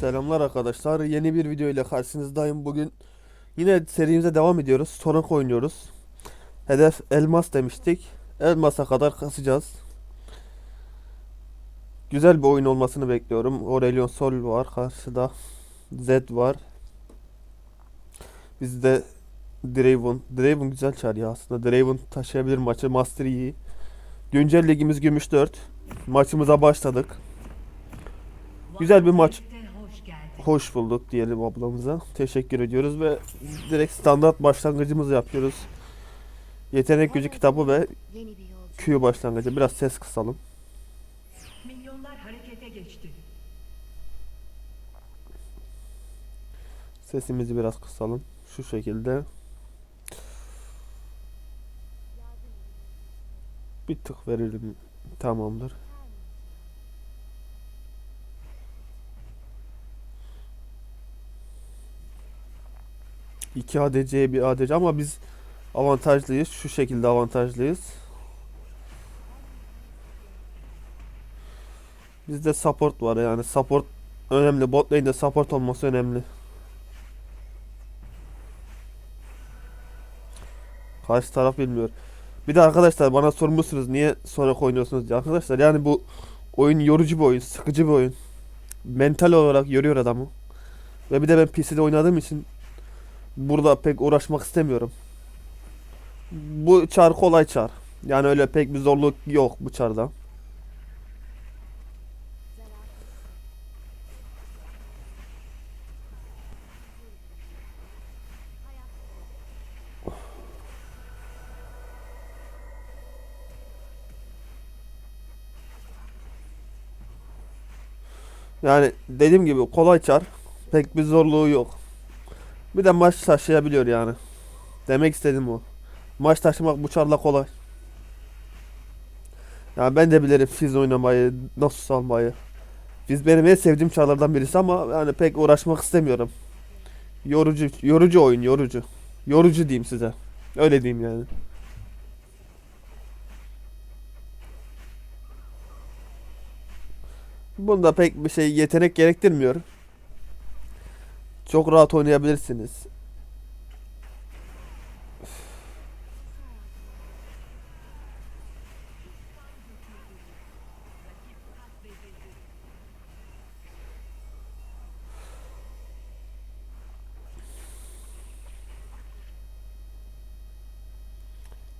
Selamlar arkadaşlar. Yeni bir video ile karşınızdayım. Bugün yine serimize devam ediyoruz. Toronk oynuyoruz. Hedef elmas demiştik. Elmasa kadar kasacağız. Güzel bir oyun olmasını bekliyorum. Aurelion Sol var karşıda. Zed var. Bizde Draven. Draven güzel çar ya aslında. Draven taşıyabilir maçı. Master iyi. Güncel ligimiz Gümüş 4. Maçımıza başladık. Güzel bir maç. Hoş bulduk diyelim ablamıza. Teşekkür ediyoruz ve direkt standart başlangıcımızı yapıyoruz. Yetenek gücü kitabı ve. Q başlangıcı. Biraz ses kısalım. Milyonlar harekete geçti. Sesimizi biraz kısalım. Şu şekilde. Bir tık verelim. Tamamdır. İki ADC bir ADC ama biz avantajlıyız. Şu şekilde avantajlıyız. Bizde support var yani support önemli. Bot lane'de support olması önemli. Karşı taraf bilmiyor. Bir de arkadaşlar bana sormuşsunuz niye sonra oynuyorsunuz diye. Arkadaşlar yani bu oyun yorucu bir oyun, sıkıcı bir oyun. Mental olarak yoruyor adamı. Ve bir de ben PC'de oynadığım için burada pek uğraşmak istemiyorum. Bu çar kolay çar. Yani öyle pek bir zorluk yok bu çarda. Yani dediğim gibi kolay çar. Pek bir zorluğu yok. Bir de maç taşıyabiliyor yani. Demek istedim bu. Maç taşımak bu çarla kolay. Ya ben de bilirim Fizz oynamayı, nasıl salmayı. Fizz benim en sevdiğim çarlardan birisi ama yani pek uğraşmak istemiyorum. Yorucu, yorucu oyun, yorucu. Yorucu diyeyim size. Öyle diyeyim yani. Bunda pek bir şey yetenek gerektirmiyor. Çok rahat oynayabilirsiniz.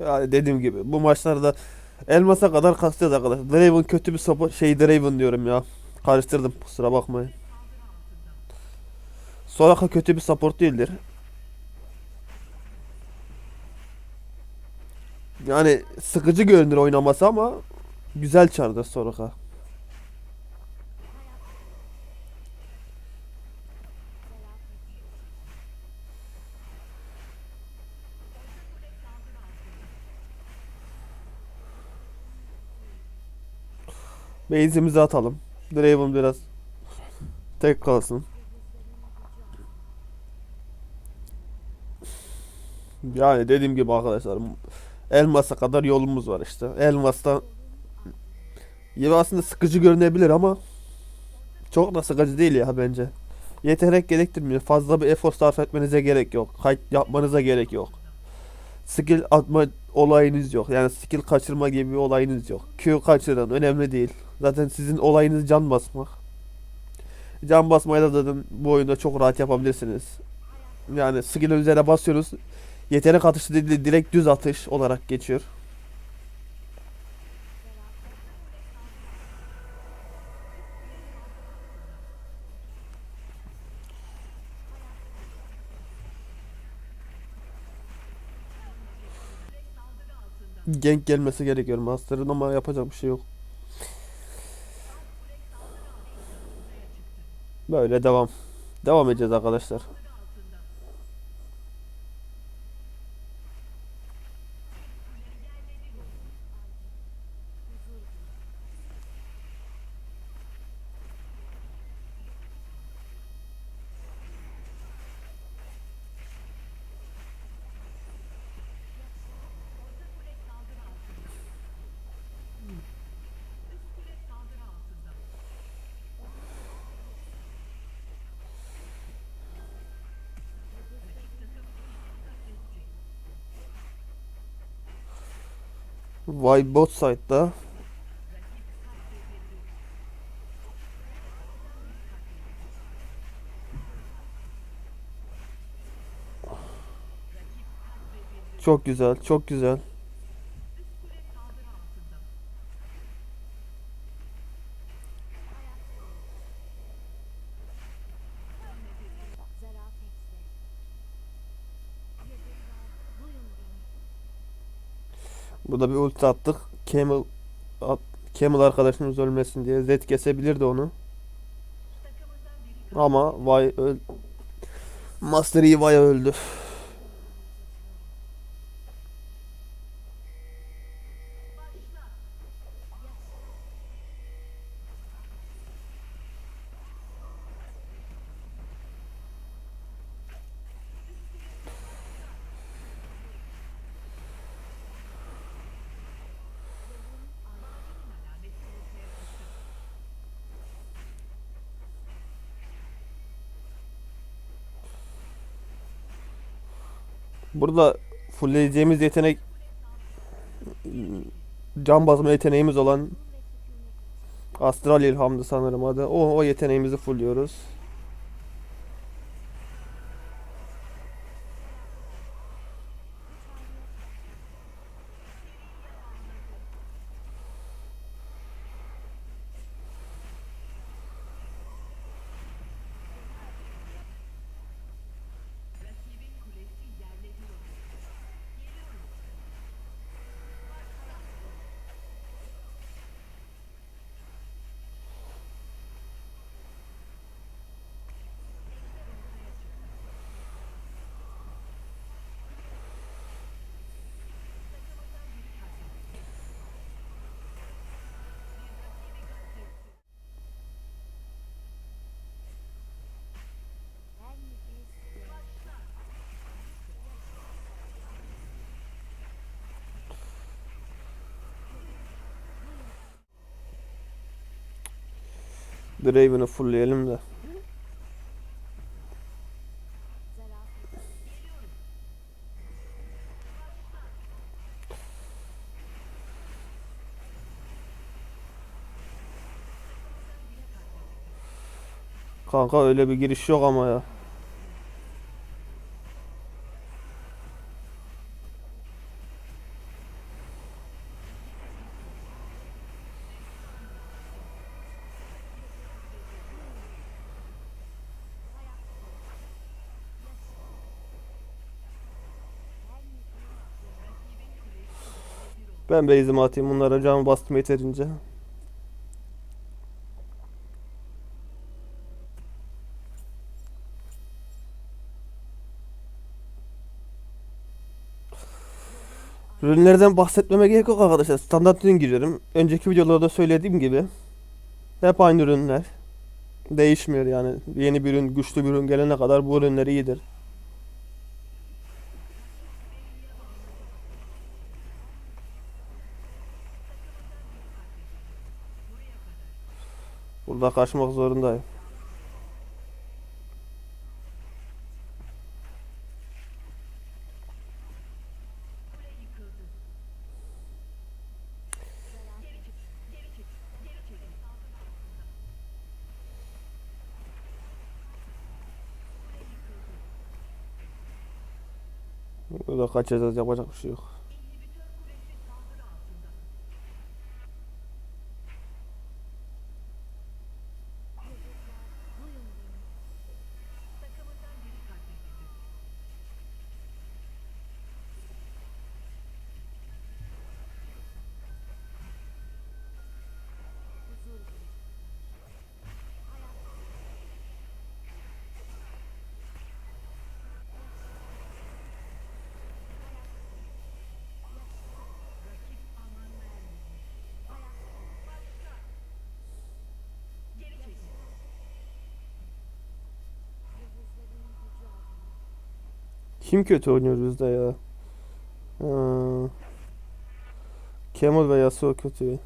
Yani dediğim gibi bu maçlarda elmasa kadar kasacağız arkadaşlar. Draven kötü bir support şey Draven diyorum ya. Karıştırdım kusura bakmayın. Soraka kötü bir support değildir. Yani sıkıcı görünür oynaması ama güzel çardır Soraka. Base'imizi atalım. Draven biraz tek kalsın. Yani dediğim gibi arkadaşlar Elmas'a kadar yolumuz var işte. Elmas'ta ya aslında sıkıcı görünebilir ama çok da sıkıcı değil ya bence. Yetenek gerektirmiyor. Fazla bir efor sarf etmenize gerek yok. Kayıt yapmanıza gerek yok. Skill atma olayınız yok. Yani skill kaçırma gibi bir olayınız yok. Q kaçırın önemli değil. Zaten sizin olayınız can basmak. Can basmayı da zaten bu oyunda çok rahat yapabilirsiniz. Yani skill üzerine basıyorsunuz. Yetenek atışı değil direkt düz atış olarak geçiyor. Gank gelmesi gerekiyor Master'ın ama yapacak bir şey yok. Böyle devam. Devam edeceğiz arkadaşlar. Vay bot side'da. Çok güzel, çok güzel. Burada bir ulti attık. Camel at, Camel arkadaşımız ölmesin diye. Zed kesebilirdi onu. Ama Vay öl Master Yi Vay öldü. Burada fullleyeceğimiz yetenek can basma yeteneğimiz olan Astral İlham'dı sanırım adı. O, o yeteneğimizi fullliyoruz. Draven'ı fullleyelim de. Kanka öyle bir giriş yok ama ya. Ben base'imi atayım bunlara can bastım yeterince. Ürünlerden bahsetmeme gerek yok arkadaşlar. Standart ürün giriyorum. Önceki videolarda söylediğim gibi hep aynı ürünler. Değişmiyor yani. Yeni bir ürün, güçlü bir ürün gelene kadar bu ürünler iyidir. Burada kaçmak zorundayım. Burada kaçacağız yapacak bir şey yok. Kim kötü oynuyor bizde ya? Ha. Kemal ve Yasuo kötü.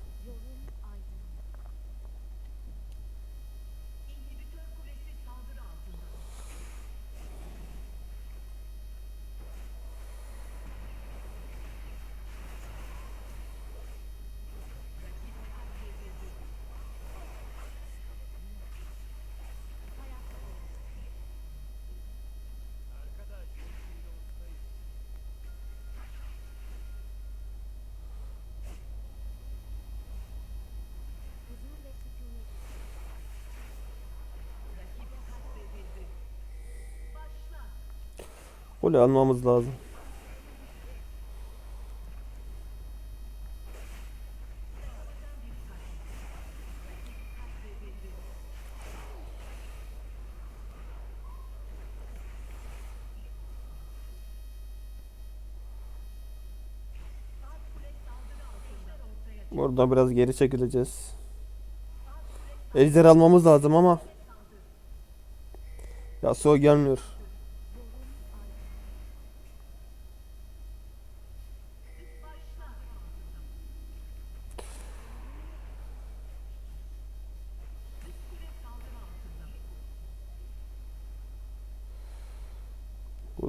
Kule almamız lazım. Burada biraz geri çekileceğiz. Ejder almamız lazım ama Yasuo gelmiyor.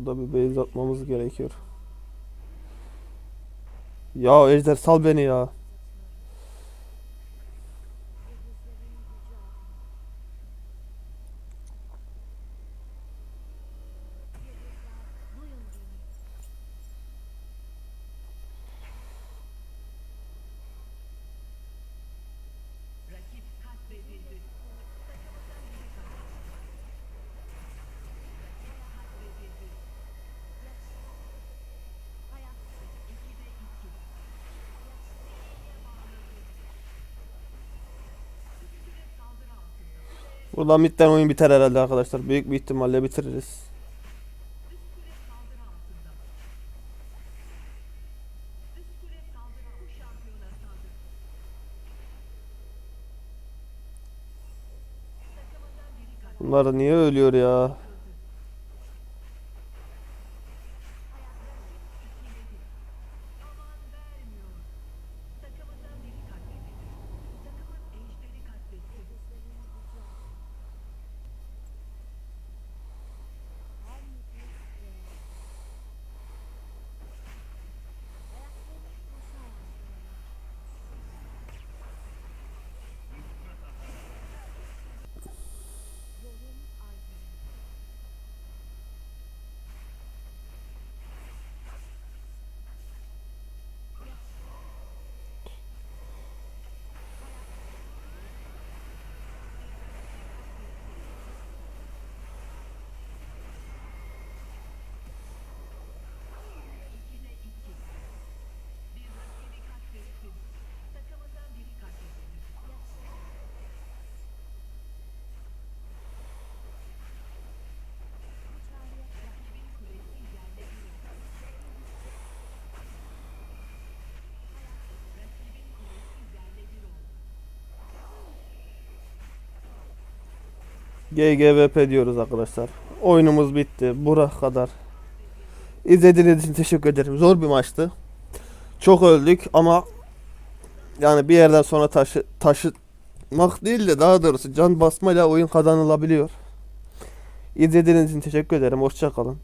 Burada bir base atmamız gerekiyor. Ya Ejder sal beni ya. Buradan midden oyun biter herhalde arkadaşlar. Büyük bir ihtimalle bitiririz. Bunlar niye ölüyor ya? GGVP diyoruz arkadaşlar. Oyunumuz bitti. Bura kadar. İzlediğiniz için teşekkür ederim. Zor bir maçtı. Çok öldük ama yani bir yerden sonra taşı taşımak değil de daha doğrusu can basmayla oyun kazanılabiliyor. İzlediğiniz için teşekkür ederim. Hoşça kalın.